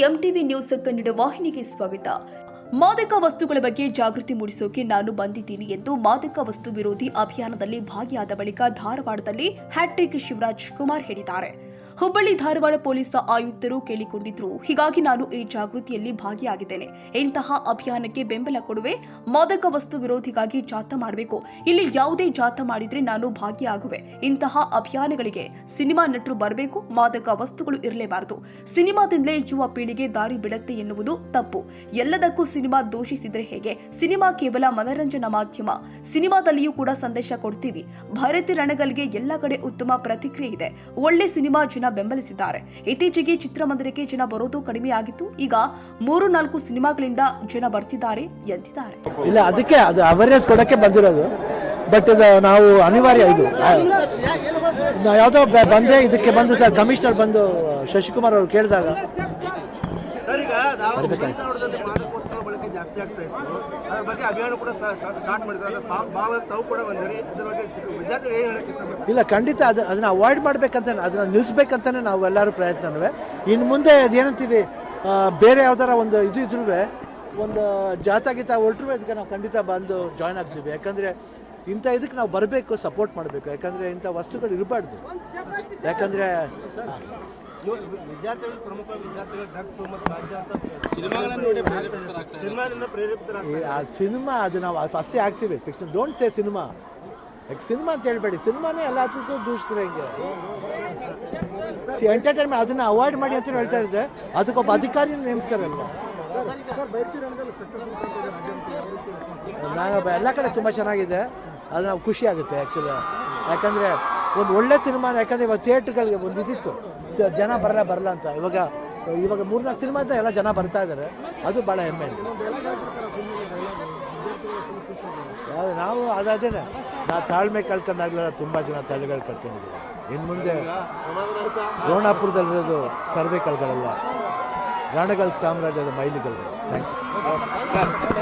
MTV news Kannada ವಾಹಿನಿಗೆ ಸ್ವಾಗತ. ಮಾದಕ ವಸ್ತುಗಳ ಬಗ್ಗೆ ಜಾಗೃತಿ ಮೂಡಿಸೋಕೆ ನಾನು ಬಂದಿದ್ದೀನಿ ಎಂದು ಮಾದಕ ವಸ್ತು ವಿರೋಧಿ ಅಭಿಯಾನದಲ್ಲಿ ಭಾಗಿಯಾದ ಬಳಿಕ ಧಾರವಾಡದಲ್ಲಿ ಹ್ಯಾಟ್ರಿಕ್ ಶಿವರಾಜ್ ಕುಮಾರ್ ಹೇಳಿದ್ದಾರೆ. ಹುಬ್ಬಳ್ಳಿ ಧಾರವಾಡ ಪೊಲೀಸ್ ಆಯುಕ್ತರು ಕೇಳಿಕೊಂಡಿದ್ರು. ಹೀಗಾಗಿ ನಾನು ಈ ಜಾಗೃತಿಯಲ್ಲಿ ಭಾಗಿಯಾಗಿದ್ದೇನೆ. ಇಂತಹ ಅಭಿಯಾನಕ್ಕೆ ಬೆಂಬಲ ಕೊಡುವೆ, ಮಾದಕ ವಸ್ತು ವಿರೋಧಿಗಾಗಿ ಜಾಥಾ ಮಾಡಬೇಕು. ಇಲ್ಲಿ ಯಾವುದೇ ಜಾಥಾ ಮಾಡಿದ್ರೆ ನಾನು ಭಾಗಿಯಾಗುವೆ. ಇಂತಹ ಅಭಿಯಾನಗಳಿಗೆ ಸಿನಿಮಾ ನಟರು ಬರಬೇಕು, ಮಾದಕ ವಸ್ತುಗಳು ಇರಲೇಬಾರದು. ಸಿನಿಮಾದಿಂದಲೇ ಯುವ ಪೀಳಿಗೆ ದಾರಿ ಬಿಡತ್ತೆ ಎನ್ನುವುದು ತಪ್ಪು. ಎಲ್ಲದಕ್ಕೂ ಸಿನಿಮಾ ದೋಷಿಸಿದ್ರೆ ಹೇಗೆ? ಸಿನಿಮಾ ಕೇವಲ ಮನರಂಜನಾ ಮಾಧ್ಯಮ. ಸಿನಿಮಾದಲ್ಲಿಯೂ ಕೂಡ ಸಂದೇಶ ಕೊಡ್ತೀವಿ. ಭಾರತಿ ರಣಗಲ್ಗೆ ಎಲ್ಲ ಕಡೆ ಉತ್ತಮ ಪ್ರತಿಕ್ರಿಯೆ ಇದೆ. ಒಳ್ಳೆ ಸಿನಿಮಾ ಜನ ಬೆಂಬಲಿಸಿದ್ದಾರೆ. ಇತ್ತೀಚೆಗೆ ಚಿತ್ರಮಂದಿರಕ್ಕೆ ಜನ ಬರೋದು ಕಡಿಮೆ ಆಗಿತ್ತು ಈಗ ಮೂರು ನಾಲ್ಕು ಸಿನಿಮಾಗಳಿಂದ ಜನ ಬರ್ತಿದ್ದಾರೆ ಎಂದಿದ್ದಾರೆ ಇಲ್ಲ, ಅದಕ್ಕೆ ಅದು ಅವೇರ್ನೆಸ್ ಕೊಡಕ್ಕೆ ಬಂದಿರೋದು. ಬಟ್ ಇದು ನಾವು ಅನಿವಾರ್ಯ ಇದು. ಯಾವುದೋ ಬಂದೆ ಇದಕ್ಕೆ ಬಂದು ಸರ್ ಕಮಿಷನರ್ ಬಂದು, ಶಶಿಕುಮಾರ್ ಅವರು ಕೇಳಿದಾಗ. ಇಲ್ಲ ಖಂಡಿತ ಅದು ಅದನ್ನ ಅವಾಯ್ಡ್ ಮಾಡ್ಬೇಕಂತ ಅದನ್ನ ನಿಲ್ಲಿಸ್ಬೇಕಂತಾನೆ ನಾವು ಎಲ್ಲರೂ ಪ್ರಯತ್ನವೇ ಇನ್ನು ಮುಂದೆ ಅದೇನಂತೀವಿ ಬೇರೆ ಯಾವ್ದಾರ ಒಂದು ಇದು ಇದ್ರೂ ಒಂದು ಜಾಥಾ ಗೀತಾ ಹೊರಟ್ರು ಇದಕ್ಕೆ ನಾವು ಖಂಡಿತ ಬಂದು ಜಾಯ್ನ್ ಆಗ್ತೀವಿ. ಯಾಕಂದರೆ ಇಂಥ ಇದಕ್ಕೆ ನಾವು ಬರಬೇಕು ಸಪೋರ್ಟ್ ಮಾಡಬೇಕು. ಯಾಕಂದರೆ ಇಂಥ ವಸ್ತುಗಳು ಇರಬಾರ್ದು. ಯಾಕಂದರೆ ವಿದ್ಯಾರ್ಥಿಗಳು ಪ್ರಮುಖ ವಿದ್ಯಾರ್ಥಿಗಳು ಡ್ರಗ್ಸ್ ಮತ್ತು ಗಾಂಜಾ ಅಂತ ನೋಡಿ ಸಿನಿಮಾದಿಂದ ಪ್ರೇರೇಪಿತರಾಗ್ತಾರೆ ಆ ಸಿನಿಮಾ ಅದು ನಾವು ಫಸ್ಟೇ ಆಗ್ತೀವಿ. Fiction don't say cinema. ಯಾಕೆ ಸಿನಿಮಾ ಅಂತ ಹೇಳ್ಬೇಡಿ. ಸಿನಿಮಾನೇ ಎಲ್ಲದಕ್ಕೂ ದೂಷಿಸ್ತಾರೆ ಹಿಂಗೆ? ಎಂಟರ್ಟೈನ್ಮೆಂಟ್ ಅದನ್ನ ಅವಾಯ್ಡ್ ಮಾಡಿ ಅಂತ ಹೇಳ್ತಾ ಇದ್ರೆ ಅದಕ್ಕೊಬ್ಬ ಅಧಿಕಾರಿ ನೇಮಿಸ್ತಾರಲ್ವ? ನಾವು ಎಲ್ಲ ಕಡೆ ತುಂಬ ಚೆನ್ನಾಗಿದೆ. ಅದು ನಾವು ಖುಷಿ ಆಗುತ್ತೆ ಆ್ಯಕ್ಚುಲಿ ಯಾಕಂದರೆ ಒಂದು ಒಳ್ಳೆ ಸಿನಿಮಾ ಯಾಕಂದರೆ ಇವಾಗ ಥಿಯೇಟ್ರ್ಗಳಿಗೆ ಒಂದು ಇದಿತ್ತು. ಸ- ಜನ ಬರಲ್ಲ ಬರಲ್ಲ ಅಂತ. ಇವಾಗ ಇವಾಗ ಮೂರ್ನಾಲ್ಕು ಸಿನಿಮಾ ಅಂತ ಎಲ್ಲ ಜನ ಬರ್ತಾ ಇದ್ದಾರೆ ಅದು ಭಾಳ ಹೆಮ್ಮೆ ನಾವು ಅದೇನೆ ನಾ ತಾಳ್ಮೆ ಕಳ್ಕೊಂಡಾಗಲೆಲ್ಲ ತುಂಬ ಜನ ತಲೆಗಳು ಕಳ್ಕೊಂಡಿದ್ದೀವಿ ಇನ್ನು ಮುಂದೆ ರೋಣಾಪುರದಲ್ಲಿರೋದು ಸರ್ವೇಕಲ್ಗಳಲ್ಲ ರಾಣಗಲ್ ಸಾಮ್ರಾಜ್ಯದ ಮೈಲಿಗಲ್ಗಳು. Thank you